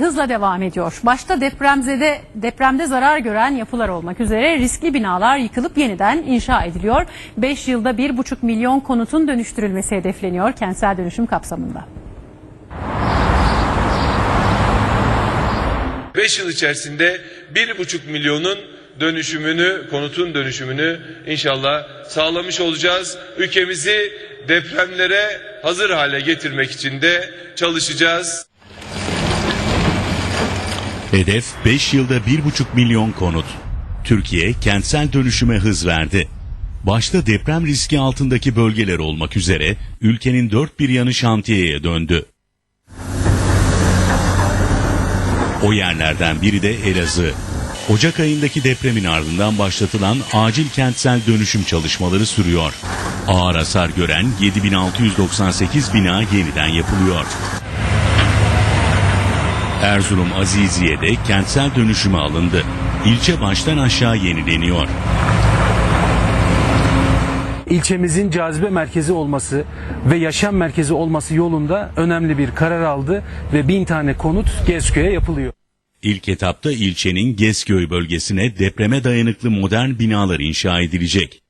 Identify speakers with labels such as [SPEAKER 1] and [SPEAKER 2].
[SPEAKER 1] hızla devam ediyor. Başta depremzede depremde zarar gören yapılar olmak üzere riskli binalar yıkılıp yeniden inşa ediliyor. 5 yılda 1,5 milyon konutun dönüştürülmesi hedefleniyor kentsel dönüşüm kapsamında.
[SPEAKER 2] 5 yıl içerisinde 1,5 milyonun dönüşümünü, konutun dönüşümünü inşallah sağlamış olacağız. Ülkemizi depremlere hazır hale getirmek için de çalışacağız.
[SPEAKER 3] Hedef 5 yılda 1,5 milyon konut. Türkiye kentsel dönüşüme hız verdi. Başta deprem riski altındaki bölgeler olmak üzere ülkenin dört bir yanı şantiyeye döndü. O yerlerden biri de Elazığ. Ocak ayındaki depremin ardından başlatılan acil kentsel dönüşüm çalışmaları sürüyor. Ağır hasar gören 7698 bina yeniden yapılıyor. Erzurum Aziziye'de kentsel dönüşüme alındı. İlçe baştan aşağı yenileniyor.
[SPEAKER 4] ilçemizin cazibe merkezi olması ve yaşam merkezi olması yolunda önemli bir karar aldı ve bin tane konut Gezköy'e yapılıyor.
[SPEAKER 3] İlk etapta ilçenin Gezköy bölgesine depreme dayanıklı modern binalar inşa edilecek.